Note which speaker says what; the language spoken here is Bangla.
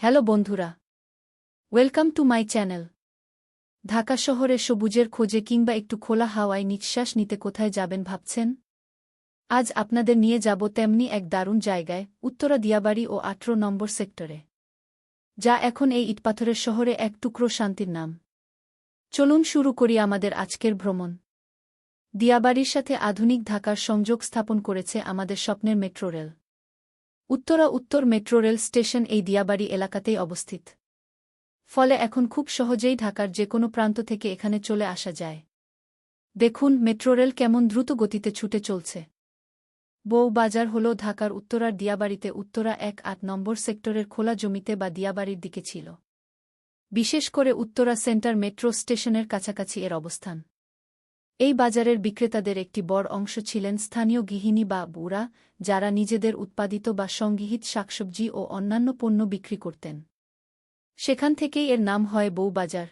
Speaker 1: হ্যালো বন্ধুরা, welcome to my channel. Dhaka শহরে সবুজের খোঁজে কিংবা একটু খোলা হাওয়ায় নিঃশ্বাস নিতে কোথায় যাবেন ভাবছেন? আজ আপনাদের নিয়ে যাব তেমনি এক দারুণ জায়গায়, উত্তরা দিয়াবাড়ি ও আঠেরো নম্বর সেক্টরে, যা এখন এই ইটপাথরের শহরে এক টুকরো শান্তির নাম। চলুন শুরু করি আমাদের আজকের ভ্রমণ। দিয়াবাড়ির সাথে আধুনিক ঢাকার সংযোগ স্থাপন করেছে আমাদের স্বপ্নের মেট্রো রেল। উত্তরা উত্তর মেট্রো রেল স্টেশন এই দিয়াবাড়ি এলাকাতেই অবস্থিত। ফলে এখন খুব সহজেই ঢাকার যে কোনো প্রান্ত থেকে এখানে চলে আসা যায়। দেখুন মেট্রো রেল কেমন দ্রুত গতিতে ছুটে চলছে। বউ বাজার হল ঢাকার উত্তরার দিয়াবাড়িতে উত্তরা এক আট নম্বর সেক্টরের খোলা জমিতে বা দিয়াবাড়ির দিকে ছিল। বিশেষ করে উত্তরা সেন্টার মেট্রো স্টেশনের কাছাকাছি এর অবস্থান। এই বাজারের বিক্রেতাদের একটি বড় অংশ ছিলেন স্থানীয় গৃহিণী বা বুড়া, যারা নিজেদের উৎপাদিত বা সংগৃহীত শাকসবজি ও অন্যান্য পণ্য বিক্রি করতেন। সেখান থেকেই এর নাম হয় বউবাজার